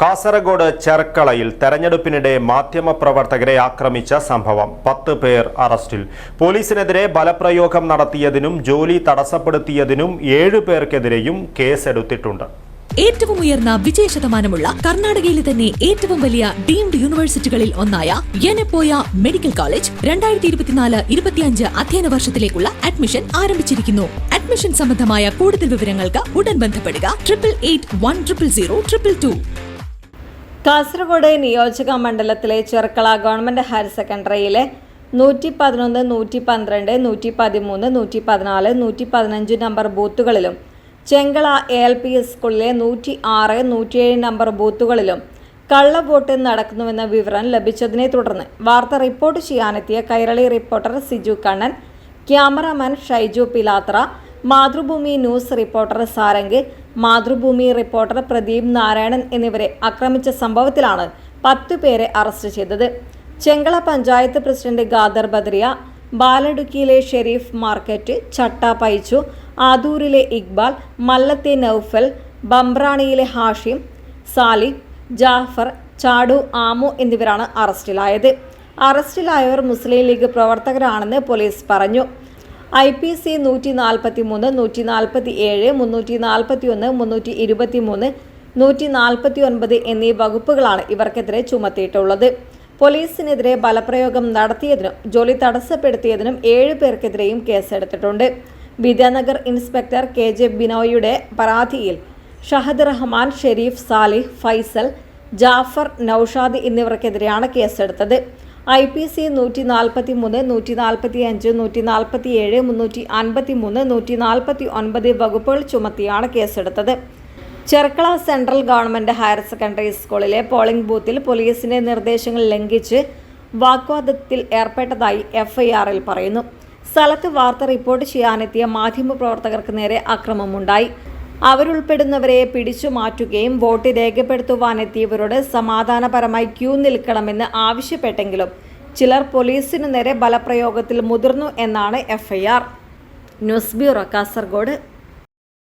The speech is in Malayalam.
കാസർഗോഡ് ചെർക്കളയിൽ തെരഞ്ഞെടുപ്പിനിടെ മാധ്യമപ്രവർത്തകരെ ആക്രമിച്ച സംഭവം. പത്ത് പേർ അറസ്റ്റിൽ. പോലീസിനെതിരെ ബലപ്രയോഗം നടത്തിയതിനും ജോലി തടസ്സപ്പെടുത്തിയതിനും ഏഴു പേർക്കെതിരെയും കേസെടുത്തിട്ടുണ്ട്. ഏറ്റവും ഉയർന്ന വിജയ ശതമാനമുള്ള കർണാടകയിലെ തന്നെ ഏറ്റവും വലിയ ഡീംഡ് യൂണിവേഴ്സിറ്റികളിൽ ഒന്നായ യനപ്പോയ മെഡിക്കൽ കോളേജ് രണ്ടായിരത്തി ഇരുപത്തിനാല് ഇരുപത്തിയഞ്ച് അധ്യയന വർഷത്തിലേക്കുള്ള അഡ്മിഷൻ ആരംഭിച്ചിരിക്കുന്നു. അഡ്മിഷൻ സംബന്ധമായ കൂടുതൽ വിവരങ്ങൾക്ക് ഉടൻ ബന്ധപ്പെടുക. Triple eight one triple zero triple two. Kasaragod നിയോജക മണ്ഡലത്തിലെ ചെറുക്കള ഗവൺമെന്റ് ഹയർ സെക്കൻഡറിയിലെ നൂറ്റി പതിനൊന്ന് നൂറ്റി പന്ത്രണ്ട് നൂറ്റി പതിമൂന്ന് നൂറ്റി പതിനാല് നൂറ്റി പതിനഞ്ച് നമ്പർ ബൂത്തുകളിലും Chengala A L P S സ്കൂളിലെ നൂറ്റി ആറ് നൂറ്റിയേഴ് നമ്പർ ബൂത്തുകളിലും കള്ളവോട്ട് നടക്കുന്നുവെന്ന വിവരം ലഭിച്ചതിനെ തുടർന്ന് വാർത്ത report ചെയ്യാനെത്തിയ Kairali reporter Siju Kannan cameraman Shaiju Pilathra Mathrubhumi news reporter Sarang Mathrubhumi reporter Pradeep Narayanan എന്നിവരെ ആക്രമിച്ച സംഭവത്തിലാണ് പത്തു പേരെ അറസ്റ്റ് ചെയ്തത്. ചെങ്കള പഞ്ചായത്ത് പ്രസിഡന്റ് ഗാദർ ബദ്രിയ ബാലടുക്കിയിലെ ഷെരീഫ് മാർക്കറ്റ് ചട്ട പൈച്ചു ആദൂരിലെ ഇക്ബാൽ മല്ലത്തെ നൌഫൽ ബംബ്രാണിയിലെ ഹാഷിം സാലി ജാഫർ ചാഡു ആമു എന്നിവരാണ് അറസ്റ്റിലായത്. അറസ്റ്റിലായവർ മുസ്ലിം ലീഗ് പ്രവർത്തകരാണെന്ന് പോലീസ് പറഞ്ഞു. ഐ പി സി നൂറ്റി നാൽപ്പത്തി മൂന്ന് നൂറ്റി നാൽപ്പത്തി ഏഴ് മുന്നൂറ്റി നാൽപ്പത്തി ഒന്ന് മുന്നൂറ്റി ഇരുപത്തി മൂന്ന് നൂറ്റി നാൽപ്പത്തി ഒൻപത് എന്നീ വകുപ്പുകളാണ് ഇവർക്കെതിരെ ചുമത്തിയിട്ടുള്ളത്. പോലീസിനെതിരെ ബലപ്രയോഗം നടത്തിയതിനും ജോലി തടസ്സപ്പെടുത്തിയതിനും ഏഴ് പേർക്കെതിരെയും കേസെടുത്തിട്ടുണ്ട്. വിദ്യാനഗർ ഇൻസ്പെക്ടർ കെ ജെ ബിനോയുടെ പരാതിയിൽ ഷഹദ് റഹ്മാൻ ഷെരീഫ് സാലിഹ് ഫൈസൽ ജാഫർ നൌഷാദ് എന്നിവർക്കെതിരെയാണ് കേസെടുത്തത്. ഐ പി സി നൂറ്റി നാൽപ്പത്തി മൂന്ന് നൂറ്റി നാൽപ്പത്തി അഞ്ച് നൂറ്റി നാൽപ്പത്തി ഏഴ് മുന്നൂറ്റി അൻപത്തി മൂന്ന് നൂറ്റി നാൽപ്പത്തി ഒൻപത് വകുപ്പുകൾ ചുമത്തിയാണ് കേസെടുത്തത്. Cherkala central government higher secondary സ്കൂളിലെ പോളിംഗ് ബൂത്തിൽ പോലീസിന്റെ നിർദ്ദേശങ്ങൾ ലംഘിച്ച് വാഗ്വാദത്തിൽ ഏർപ്പെട്ടതായി എഫ്ഐആറിൽ പറയുന്നു. സ്ഥലത്ത് വാർത്ത റിപ്പോർട്ട് ചെയ്യാനെത്തിയ മാധ്യമപ്രവർത്തകർക്ക് നേരെ അക്രമമുണ്ടായി. അവരുൾപ്പെടുന്നവരെ പിടിച്ചു മാറ്റുകയും വോട്ട് രേഖപ്പെടുത്തുവാനെത്തിയവരോട് സമാധാനപരമായി ക്യൂ നിൽക്കണമെന്ന് ആവശ്യപ്പെട്ടെങ്കിലും ചിലർ പോലീസിനു നേരെ ബലപ്രയോഗത്തിൽ മുതിർന്നു എന്നാണ് എഫ്ഐആർ. News bureau Kasaragod.